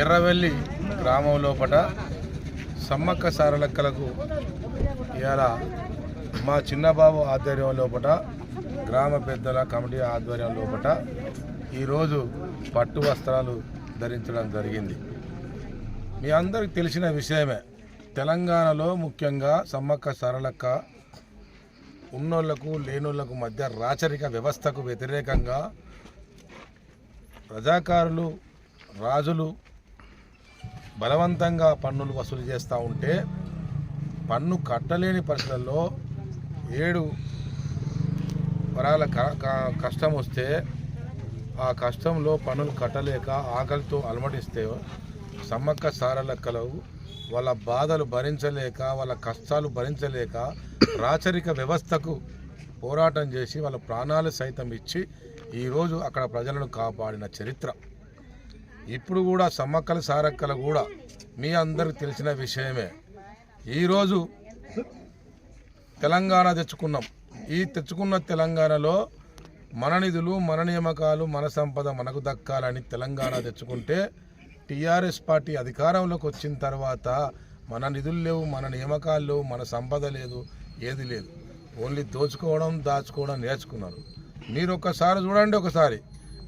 ఎర్రవెల్లి గ్రామం లోపల సమ్మక్క సారలక్కలకు ఇవాళ మా చిన్నబాబు ఆధ్వర్యం లోపట గ్రామ పెద్దల కమిటీ ఆధ్వర్యం లోపట ఈరోజు పట్టు వస్త్రాలు ధరించడం జరిగింది. మీ అందరికి తెలిసిన విషయమే తెలంగాణలో ముఖ్యంగా సమ్మక్క సారలక్క ఉన్నోళ్ళకు లేనోళ్ళకు మధ్య రాచరిక వ్యవస్థకు వ్యతిరేకంగా ప్రజాకారులు రాజులు బలవంతంగా పన్నులు వసూలు చేస్తూ ఉంటే పన్ను కట్టలేని పరిస్థితుల్లో ఏడు వరాల క- కష్టం వస్తే ఆ కష్టంలో పన్నులు కట్టలేక ఆకలితో అలమటిస్తే సమ్మక్క సారలక్కలు వాళ్ళ బాధలు భరించలేక వాళ్ళ కష్టాలు భరించలేక రాచరిక వ్యవస్థకు పోరాటం చేసి వాళ్ళ ప్రాణాలు సైతం ఇచ్చి ఈరోజు అక్కడ ప్రజలను కాపాడిన చరిత్ర. ఇప్పుడు కూడా సమ్మక్కల సారక్కలు కూడా మీ అందరికి తెలిసిన విషయమే. ఈరోజు తెలంగాణ తెచ్చుకున్నాం. ఈ తెచ్చుకున్న తెలంగాణలో మన నిధులు మన నియామకాలు మన సంపద మనకు దక్కాలని తెలంగాణ తెచ్చుకుంటే టీఆర్ఎస్ పార్టీ అధికారంలోకి వచ్చిన తర్వాత మన నిధులు లేవు మన నియామకాలు లేవు మన సంపద లేదు ఏది లేదు. ఓన్లీ దోచుకోవడం దాచుకోవడం నేర్చుకున్నారు. మీరు ఒకసారి చూడండి ఒకసారి.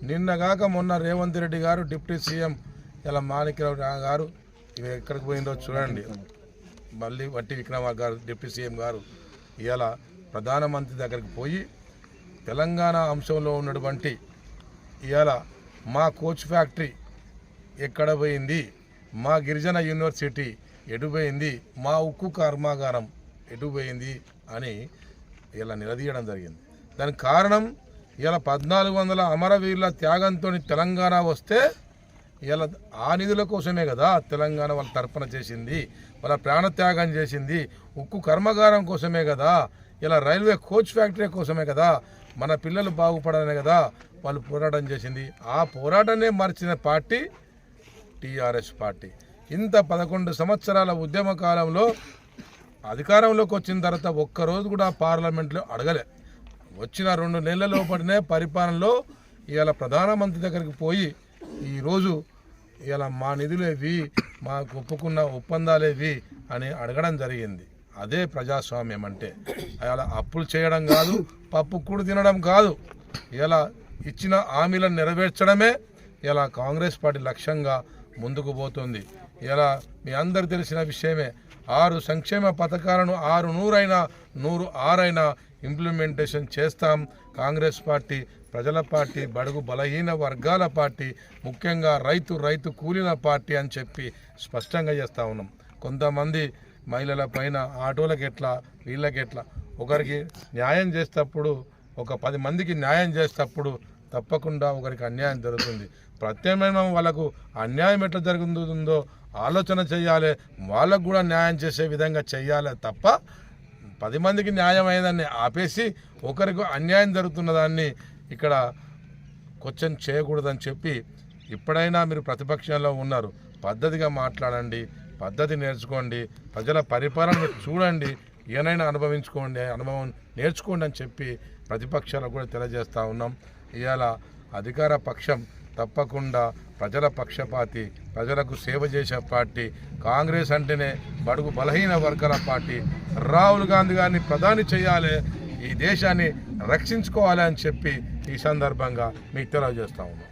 నిన్నగాక మొన్న రేవంత్ రెడ్డి గారు డిప్యూటీ సీఎం ఇలా మాణిక్యరావు గారు ఇవి ఎక్కడికి పోయిందో చూడండి. మళ్ళీ వట్టి విక్రమార్ గారు డిప్యూటీ సీఎం గారు ఇలా ప్రధానమంత్రి దగ్గరికి పోయి తెలంగాణ అంశంలో ఉన్నటువంటి ఇవాళ మా కోచ్ ఫ్యాక్టరీ ఎక్కడ పోయింది? మా గిరిజన యూనివర్సిటీ ఎటు పోయింది? మా ఉక్కు కర్మాగారం ఎటు పోయింది? అని ఇలా నిలదీయడం జరిగింది. దానికి కారణం ఇలా పద్నాలుగు వందల అమరవీరుల త్యాగంతో తెలంగాణ వస్తే ఇలా ఆ నిధుల కోసమే కదా తెలంగాణ వాళ్ళ తర్పణ చేసింది వాళ్ళ ప్రాణత్యాగం చేసింది. ఉక్కు కర్మాగారం కోసమే కదా ఇలా రైల్వే కోచ్ ఫ్యాక్టరీ కోసమే కదా మన పిల్లలు బాగుపడనే కదా వాళ్ళు పోరాటం చేసింది. ఆ పోరాటమే మర్చిన పార్టీ టీఆర్ఎస్ పార్టీ. ఇంత పదకొండు సంవత్సరాల ఉద్యమ కాలంలో అధికారంలోకి వచ్చిన తర్వాత ఒక్కరోజు కూడా పార్లమెంట్లో అడగలే. వచ్చిన రెండు నెలల లోపలనే పరిపాలనలో ఇవాళ ప్రధానమంత్రి దగ్గరికి పోయి ఈరోజు ఇలా మా నిధులేవి మాకు ఒప్పుకున్న ఒప్పందాలేవి అని అడగడం జరిగింది. అదే ప్రజాస్వామ్యం అంటే. ఇలా అప్పులు చేయడం కాదు పప్పు కూడు తినడం కాదు. ఇలా ఇచ్చిన హామీలను నెరవేర్చడమే ఇలా కాంగ్రెస్ పార్టీ లక్ష్యంగా ముందుకు పోతుంది. ఇలా మీ అందరు తెలిసిన విషయమే. ఆరు సంక్షేమ పథకాలను ఆరు నూరైనా నూరు ఆరైనా ఇంప్లిమెంటేషన్ చేస్తాం. కాంగ్రెస్ పార్టీ ప్రజల పార్టీ బడుగు బలహీన వర్గాల పార్టీ ముఖ్యంగా రైతు రైతు కూలీల పార్టీ అని చెప్పి స్పష్టంగా చేస్తూ ఉన్నాం. కొంతమంది మహిళల పైన ఆటోలకు ఎట్లా వీళ్ళకి ఎట్లా? ఒకరికి న్యాయం చేసేటప్పుడు ఒక పది మందికి న్యాయం చేసేటప్పుడు తప్పకుండా ఒకరికి అన్యాయం జరుగుతుంది. ప్రత్యేకమైన వాళ్ళకు అన్యాయం ఎట్లా జరుగుతుందో ఆలోచన చేయాలి. వాళ్ళకు కూడా న్యాయం చేసే విధంగా చేయాలి తప్ప పది మందికి న్యాయం అయ్యేదాన్ని ఆపేసి ఒకరికి అన్యాయం జరుగుతున్న దాన్ని ఇక్కడ క్వశ్చన్ చేయకూడదని చెప్పి ఇప్పుడైనా మీరు ప్రతిపక్షంలో ఉన్నారు. పద్ధతిగా మాట్లాడండి పద్ధతి నేర్చుకోండి ప్రజల పరిపాలన చూడండి ఏనైనా అనుభవించుకోండి అనుభవం నేర్చుకోండి అని చెప్పి ప్రతిపక్షాలకు కూడా తెలియజేస్తూ ఉన్నాం. ఇవాళ అధికార పక్షం తప్పకుండా ప్రజల పక్షపాతి ప్రజలకు సేవ చేసే పార్టీ కాంగ్రెస్ అంటేనే బడుగు బలహీన వర్గాల పార్టీ. రాహుల్ గాంధీ గారిని ప్రధాని చేయాలి ఈ దేశాన్ని రక్షించుకోవాలి అని చెప్పి ఈ సందర్భంగా మీకు తెలియజేస్తా ఉన్నాం.